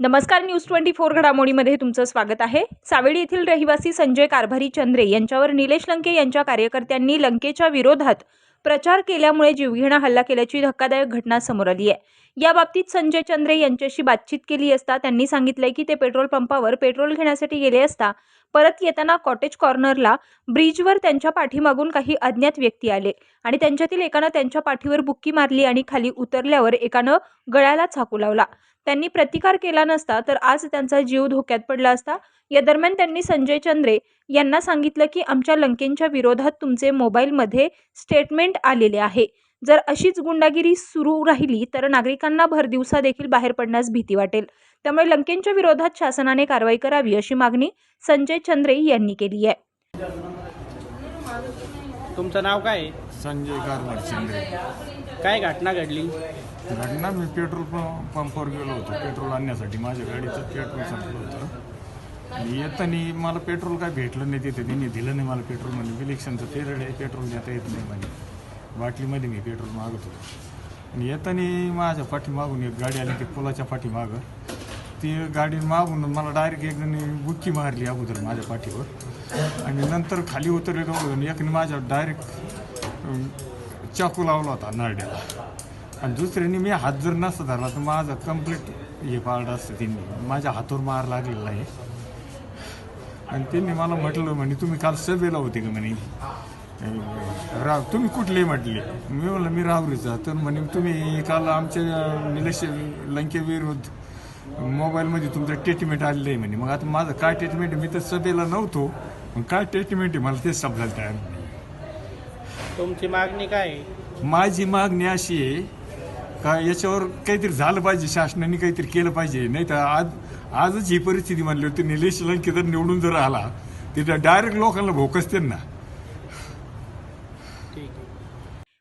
नमस्कार news twenty four घडामोडीमध्ये तुमचं स्वागत आहे. सावेडी येथील रहिवासी संजय कारभारी चंद्रे यांच्यावर निलेश लंके यांच्या कार्यकर्त्यांनी लंकेच्या विरोधात प्रचार केल्यामुळे जीवघेणा हल्ला केल्याची धक्कादायक घटना समोर आली आहे. या बाबतीत संजय चंद्रे यांच्याशी बातचीत केली असता त्यांनी सांगितलंय की ते पेट्रोल पंपावर पेट्रोल घेण्यासाठी गेले असता परत येताना कॉटेज कॉर्नरला ब्रिजवर त्यांच्या पाठीमागून काही अज्ञात व्यक्ती आले. आणि त्यांच्यातील एकानं त्यांच्या पाठीवर बुक्की मारली आणि खाली उतरल्यावर एकानं गळ्याला चाकू लावला. त्यांनी प्रतिकार केला नसता तर आज त्यांचा जीव धोक्यात पडला असता. या दरम्यान त्यांनी संजय चंद्रे यांना सांगितलं की आमच्या लंकेंच्या विरोधात तुमचे मोबाईलमध्ये स्टेटमेंट आलेले आहे. जर अशीच गुंडागिरी सुरू राहिली तर नागरिकांना भरदिवसा देखील बाहेर पडण्यास भीती वाटेल. त्यामुळे लंकेंच्या विरोधात शासनाने कारवाई करावी अशी मागणी संजय चंद्रे यांनी केली आहे. तुमचं नाव काय? आहे? संजय कारभार शिंदे काय घटना घडली? घटना मी पेट्रोल पंप पंपावर गेलो होतो. पेट्रोल आणण्यासाठी माझ्या गाडीचं पेट्रोल संपलं होतं. आणि येताना मला पेट्रोल काय भेटलं नाही तिथे. त्यांनी दिलं नाही मला पेट्रोल म्हणजे इलेक्शनचं पिरियड आहे पेट्रोल देता येत नाही म्हणजे बाटलीमध्ये मी पेट्रोल मागत होतो आणि येताना माझ्या पाठीमागून एक गाडी आली ती पुलाच्या पाठीमागं. ती गाडी मागून मला डायरेक्ट एकजणी बुक्की मारली अगोदर माझ्या पाठीवर. आणि नंतर खाली उतरले दोघं एकने माझ्या डायरेक्ट चाकू लावला होता नारड्याला. आणि दुसऱ्याने मी हात जर नसता धरला तर माझा कंप्लीट हे पार्ट असतं त्यांनी माझ्या हातावर मार लागलेला आहे. आणि त्यांनी मला म्हटलं म्हणे तुम्ही काल सभेला होते का म्हणे? राव तुम्ही कुठले म्हटले? मी म्हणलं मी राहुरीचा तर म्हणे तुम्ही काल आमच्या निलेश लंके विरुद्ध मोबाईलमध्ये तुमचं ट्रीटमेंट आलेलं आहे म्हणे. मग आता माझं काय ट्रीटमेंट मी तर सभेला नव्हतो. मग काय ट्रीटमेंट आहे? मला तेच समजायला तयार. तुमची मागणी काय आहे? माझी मागणी अशी आहे का याच्यावर काहीतरी झालं पाहिजे शासनाने काहीतरी केलं पाहिजे. नाही तर आज आजच ही परिस्थिती म्हणली होती निलेश लंके जर निवडून जर आला तिथं डायरेक्ट लोकांना भोकस ना ठीक आहे